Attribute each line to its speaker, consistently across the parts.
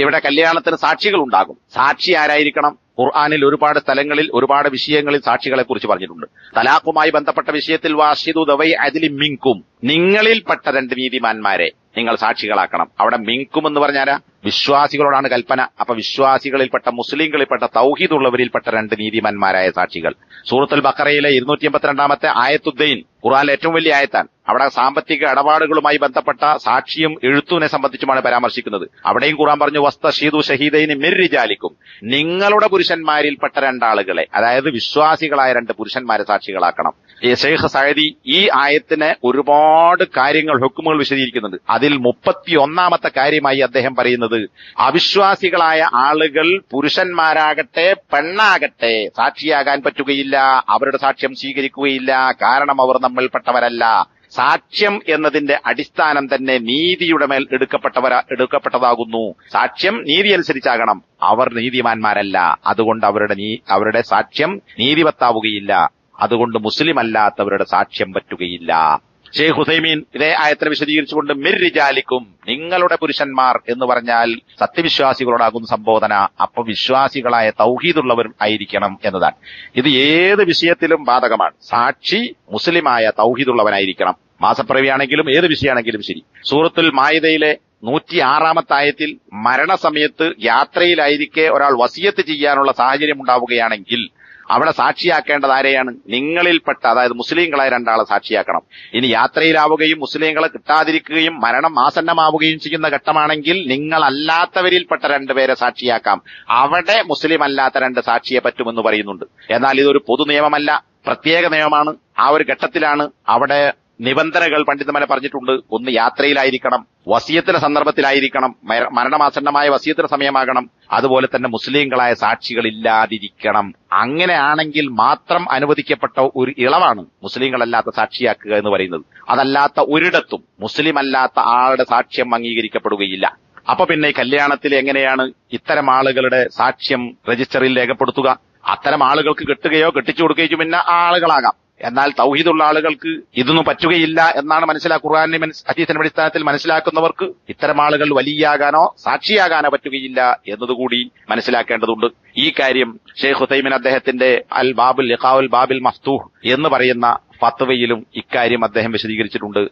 Speaker 1: ഇവിടെ കല്യാണത്തിന് സാക്ഷികൾ ഉണ്ടാകും സാക്ഷി ആരായിരിക്കണം? ഖുർആാനിൽ ഒരുപാട് സ്ഥലങ്ങളിൽ ഒരുപാട് വിഷയങ്ങളിൽ സാക്ഷികളെ കുറിച്ച് പറഞ്ഞിട്ടുണ്ട്. തലാഖുമായി ബന്ധപ്പെട്ട വിഷയത്തിൽ വാഷിദു ദവൈ അതിലി മിങ്കും. നിങ്ങളിൽപ്പെട്ട രണ്ട് നീതിമാന്മാരെ നിങ്ങൾ സാക്ഷികളാക്കണം. അവിടെ മിങ്കും എന്ന് പറഞ്ഞാരാ വിശ്വാസികളോടാണ് കൽപ്പന. അപ്പൊ വിശ്വാസികളിൽപ്പെട്ട മുസ്ലിങ്ങളിൽപ്പെട്ട തൗഹീദുള്ളവരിൽപ്പെട്ട രണ്ട് നീതിമാന്മാരായ സാക്ഷികൾ. സൂറത്തുൽ ബക്കറയിലെ ഇരുന്നൂറ്റി എൺപത്തിരണ്ടാമത്തെ ആയത്തുദ്ദീൻ. ഖുറാനിലെ ഏറ്റവും വലിയ ആയത്താൻ. അവിടെ സാമ്പത്തിക ഇടപാടുകളുമായി ബന്ധപ്പെട്ട സാക്ഷിയും എഴുത്തുവിനെ സംബന്ധിച്ചുമാണ് പരാമർശിക്കുന്നത്. അവിടെയും ഖുറാൻ പറഞ്ഞു വസ്ത ഷീദു ഷഹീദൈന് മെരിജാലിക്കും നിങ്ങളുടെ പുരുഷന്മാരിൽപ്പെട്ട രണ്ടാളുകളെ അതായത് വിശ്വാസികളായ രണ്ട് പുരുഷന്മാരെ സാക്ഷികളാക്കണം. ഈ ഷെയ്ഖ് സയദി ഈ ആയത്തിന് ഒരുപാട് കാര്യങ്ങൾ ഹുക്കുമുകൾ വിശദീകരിക്കുന്നുണ്ട്. അതിൽ മുപ്പത്തി ഒന്നാമത്തെ കാര്യമായി അദ്ദേഹം പറയുന്നത് അവിശ്വാസികളായ ആളുകൾ പുരുഷന്മാരാകട്ടെ പെണ്ണാകട്ടെ സാക്ഷിയാകാൻ പറ്റുകയില്ല അവരുടെ സാക്ഷ്യം സ്വീകരിക്കുകയില്ല കാരണം അവർ നമ്മൾപ്പെട്ടവരല്ല. സാക്ഷ്യം എന്നതിന്റെ അടിസ്ഥാനം തന്നെ നീതിയുടെ മേൽ എടുക്കപ്പെട്ടവര എടുക്കപ്പെട്ടതാകുന്നു. സാക്ഷ്യം നീതി അനുസരിച്ചാകണം. അവർ നീതിമാന്മാരല്ല. അതുകൊണ്ട് അവരുടെ അവരുടെ സാക്ഷ്യം നീതിവത്താവുകയില്ല. അതുകൊണ്ട് മുസ്ലിം അല്ലാത്തവരുടെ സാക്ഷ്യം പറ്റുകയില്ല. ഷെയ്ഖ് ഹുസൈമീൻ ഇതേ ആയത്തിനെ വിശദീകരിച്ചുകൊണ്ട് മെരിജാലിക്കും നിങ്ങളുടെ പുരുഷന്മാർ എന്ന് പറഞ്ഞാൽ സത്യവിശ്വാസികളോടാകുന്ന സംബോധന അപ്പൊ വിശ്വാസികളായ തൗഹീദുള്ളവർ ആയിരിക്കണം എന്നതാണ്. ഇത് ഏത് വിഷയത്തിലും ബാധകമാണ്. സാക്ഷി മുസ്ലിമായ തൗഹീദുള്ളവനായിരിക്കണം. മാസപ്പിറവിയാണെങ്കിലും ഏത് വിഷയമാണെങ്കിലും ശരി. സൂറത്തുൽ മായിദയിലെ നൂറ്റി ആറാമത്തെ ആയത്തിൽ മരണസമയത്ത് യാത്രയിലായിരിക്കെ ഒരാൾ വസിയത്ത് ചെയ്യാനുള്ള സാഹചര്യം ഉണ്ടാവുകയാണെങ്കിൽ അവിടെ സാക്ഷിയാക്കേണ്ടത് ആരെയാണ്? നിങ്ങളിൽപ്പെട്ട അതായത് മുസ്ലിങ്ങളായ രണ്ടാളെ സാക്ഷിയാക്കണം. ഇനി യാത്രയിലാവുകയും മുസ്ലിങ്ങളെ കിട്ടാതിരിക്കുകയും മരണം ആസന്നമാവുകയും ചെയ്യുന്ന ഘട്ടമാണെങ്കിൽ നിങ്ങളല്ലാത്തവരിൽപ്പെട്ട രണ്ടുപേരെ സാക്ഷിയാക്കാം. അവിടെ മുസ്ലിം അല്ലാത്ത രണ്ട് സാക്ഷിയെ പറ്റുമെന്ന് പറയുന്നുണ്ട്. എന്നാൽ ഇതൊരു പൊതു നിയമമല്ല പ്രത്യേക നിയമമാണ്. ആ ഒരു ഘട്ടത്തിലാണ് അവിടെ നിബന്ധനകൾ പണ്ഡിതമല പറഞ്ഞിട്ടുണ്ട് ഒന്ന് യാത്രയിലായിരിക്കണം വസീയത്തിന്റെ സന്ദർഭത്തിലായിരിക്കണം. മര- മരണമാസന്നമായ വസീയത്തിന്റെ സമയമാകണം. അതുപോലെ തന്നെ മുസ്ലിങ്ങളായ സാക്ഷികളില്ലാതിരിക്കണം. അങ്ങനെയാണെങ്കിൽ മാത്രം അനുവദിക്കപ്പെട്ട ഒരു ഇളവാണ് മുസ്ലിങ്ങളല്ലാത്ത സാക്ഷിയാക്കുക എന്ന് പറയുന്നത്. അതല്ലാത്ത ഒരിടത്തും മുസ്ലിം അല്ലാത്ത ആളുടെ സാക്ഷ്യം അംഗീകരിക്കപ്പെടുകയില്ല. അപ്പൊ പിന്നെ കല്യാണത്തിൽ എങ്ങനെയാണ് ഇത്തരം ആളുകളുടെ സാക്ഷ്യം രജിസ്റ്ററിൽ രേഖപ്പെടുത്തുക? അത്തരം ആളുകൾക്ക് കെട്ടുകയോ കെട്ടിച്ചു കൊടുക്കുകയോ പിന്നെ ആളുകളാകാം. എന്നാൽ തൗഹീദുള്ള ആളുകൾക്ക് ഇതൊന്നും പറ്റുകയില്ല എന്നാണ് മനസ്സിലാക്കുക ഖുർആാനെ അതീതന്റെ അടിസ്ഥാനത്തിൽ മനസ്സിലാക്കുന്നവർക്ക് ഇത്തരം ആളുകൾ വലിയാകാനോ സാക്ഷിയാകാനോ പറ്റുകയില്ല എന്നതുകൂടി മനസ്സിലാക്കേണ്ടതുണ്ട്. ഈ കാര്യം ഷെയ്ഖ് ഹുസൈമിൻ അദ്ദേഹത്തിന്റെ അൽ ബാബുൽ ലിഖാവുൽ ബാബിൽ മഫ്തൂഹ് എന്ന് പറയുന്ന ഫത്വയിലും ഇക്കാര്യം അദ്ദേഹം വിശദീകരിച്ചിട്ടുണ്ട്.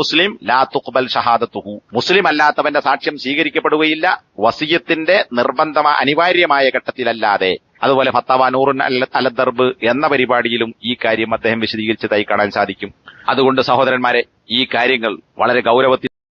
Speaker 1: മുസ്ലിം ലാ മുസ്ലിം അല്ലാത്തവന്റെ സാക്ഷ്യം സ്വീകരിക്കപ്പെടുകയില്ല. വസീയത്തിന്റെ നിർബന്ധമായ അനിവാര്യമായ ഘട്ടത്തിലല്ലാതെ. അതുപോലെ ഫത്തവ നൂറുൻ അലദർബ് എന്ന പരിപാടിയിലും ഈ കാര്യം അദ്ദേഹം വിശദീകരിച്ചതായി കാണാൻ സാധിക്കും. അതുകൊണ്ട് സഹോദരന്മാരെ ഈ കാര്യങ്ങൾ വളരെ ഗൗരവത്തിൽ